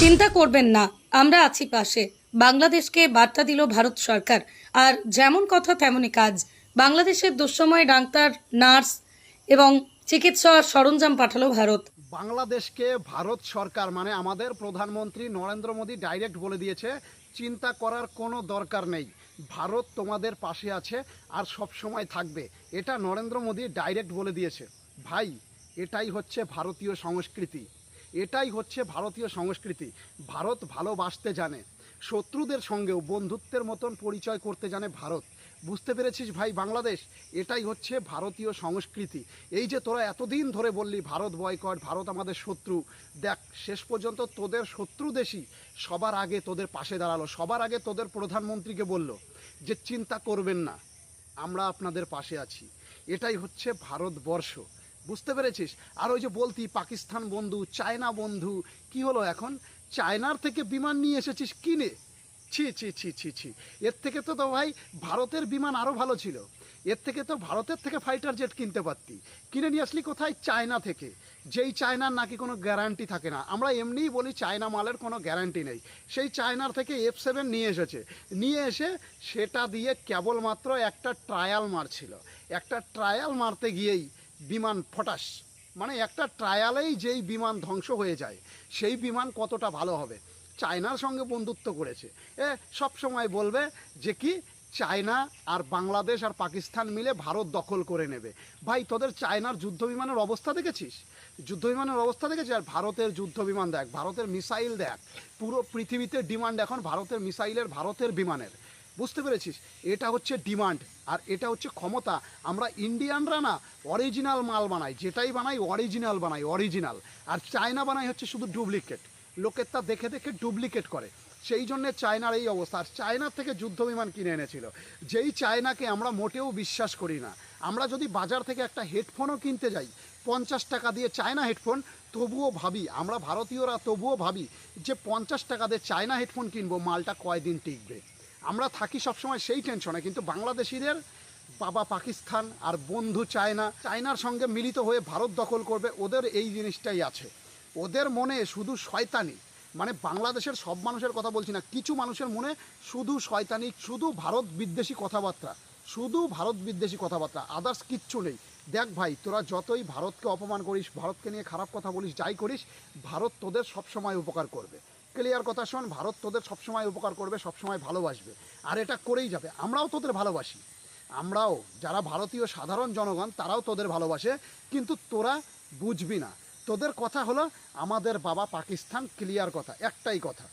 চিন্তা করবেন না, আমরা আছি পাশে। বাংলাদেশকে বার্তা দিল ভারত সরকার। আর যেমন কথা তেমনই কাজ। বাংলাদেশের দুঃসময় ডাক্তার, নার্স এবং চিকিৎসা সরঞ্জাম পাঠালো ভারত। বাংলাদেশকে ভারত সরকার মানে আমাদের প্রধানমন্ত্রী নরেন্দ্র মোদী ডাইরেক্ট বলে দিয়েছে, চিন্তা করার কোনো দরকার নেই। ভারত তোমাদের পাশে আছে আর সব সময় থাকবে। এটা নরেন্দ্র মোদী ডাইরেক্ট বলে দিয়েছে। ভাই, এটাই হচ্ছে ভারতীয় সংস্কৃতি। এটাই হচ্ছে ভারতীয় সংস্কৃতি। ভারত ভালোবাসতে জানে। শত্রুদের সঙ্গেও বন্ধুত্বের মতন পরিচয় করতে জানে ভারত। বুঝতে পেরেছিস ভাই বাংলাদেশ? এটাই হচ্ছে ভারতীয় সংস্কৃতি। এই যে তোরা এতদিন ধরে বললি, ভারত বয়কট, ভারত আমাদের শত্রু। দেখ, শেষ পর্যন্ত তোদের শত্রু দেশই। সবার আগে তোদের পাশে দাঁড়াল। সবার আগে তোদের প্রধানমন্ত্রীকে বলল যে, চিন্তা করবেন না, আমরা আপনাদের পাশে আছি। এটাই হচ্ছে ভারতবর্ষ। বুঝতে পেরেছিস? আর ওই যে বলতি, পাকিস্তান বন্ধু, চায়না বন্ধু, কি হলো এখন? চায়নার থেকে বিমান নিয়ে এসেছিস কিনে ছি ছি ছি ছি ছি। এর থেকে তো তো ভাই ভারতের বিমান আরও ভালো ছিল। এর থেকে তো ভারতের থেকে ফাইটার জেট কিনতে পারতি। কিনে নিয়ে আসলি কোথায়? চায়না থেকে। যেই চায়নার নাকি কোনো গ্যারান্টি থাকে না। আমরা এমনিই বলি চায়না মালের কোনো গ্যারান্টি নেই। সেই চায়নার থেকে এফ সেভেন নিয়ে এসেছে। নিয়ে এসে সেটা দিয়ে কেবলমাত্র একটা ট্রায়াল মারছিল। একটা ট্রায়াল মারতে গিয়েই বিমান ফটাস। মানে একটা ট্রায়ালেই যেই বিমান ধ্বংস হয়ে যায়, সেই বিমান কতটা ভালো হবে? চায়নার সঙ্গে বন্ধুত্ব করেছে। এ, সব সময় বলবে যে কি, চায়না আর বাংলাদেশ আর পাকিস্তান মিলে ভারত দখল করে নেবে। ভাই, তোদের চায়নার যুদ্ধ বিমানের অবস্থা দেখেছিস? যুদ্ধ বিমানের অবস্থা দেখেছিস? আর ভারতের যুদ্ধ বিমান দেখ, ভারতের মিসাইল দেখ। পুরো পৃথিবীতে ডিমান্ড এখন ভারতের মিসাইলের, ভারতের বিমানের। বুঝতে পেরেছিস? এটা হচ্ছে ডিমান্ড আর এটা হচ্ছে ক্ষমতা। আমরা ইন্ডিয়ানরা না অরিজিনাল মাল বানাই, যেটাই বানাই অরিজিনাল বানাই অরিজিনাল আর চায়না বানাই হচ্ছে শুধু ডুপ্লিকেট লোকের তা দেখে দেখে ডুপ্লিকেট করে। সেই জন্যে চায়নার এই অবস্থা। আর চায়নার থেকে যুদ্ধ বিমান কিনে এনেছিল। যেই চায়নাকে আমরা মোটেও বিশ্বাস করি না। আমরা যদি বাজার থেকে একটা হেডফোনও কিনতে যাই, পঞ্চাশ টাকা দিয়ে চায়না হেডফোন তবুও ভাবি, আমরা ভারতীয়রা তবুও ভাবি যে পঞ্চাশ টাকা দিয়ে চায়না হেডফোন কিনবো, মালটা কয়দিন টিকবে? আমরা থাকি সবসময় সেই টেনশনে, কিন্তু বাংলাদেশিদের বাবা পাকিস্তান আর বন্ধু চায়না, চায়নার সঙ্গে মিলিত হয়ে ভারত দখল করবে, ওদের এই জিনিসটাই আছে। ওদের মনে শুধু শয়তানি। মানে বাংলাদেশের সব মানুষের কথা বলছি না, কিছু মানুষের মনে শুধু শয়তানি, শুধু ভারত বিদ্বেষী কথাবার্তা, শুধু ভারত বিদ্বেষী কথাবার্তা আদার্স কিচ্ছু নেই। দেখ ভাই, তোরা যতই ভারতকে অপমান করিস, ভারতকে নিয়ে খারাপ কথা বলিস, যাই করিস, ভারত তোদের সবসময় উপকার করবে। ক্লিয়ার কথা শোন, ভারত তোদের সবসময় উপকার করবে, সবসময় ভালোবাসবে। আর এটা করেই যাবে। আমরাও তোদের ভালোবাসি। আমরাও, যারা ভারতীয় সাধারণ জনগণ, তারাও তোদের ভালোবাসে, কিন্তু তোরা বুঝবি না। তোদের কথা হলো, আমাদের বাবা পাকিস্তান ক্লিয়ার কথা, একটাই কথা।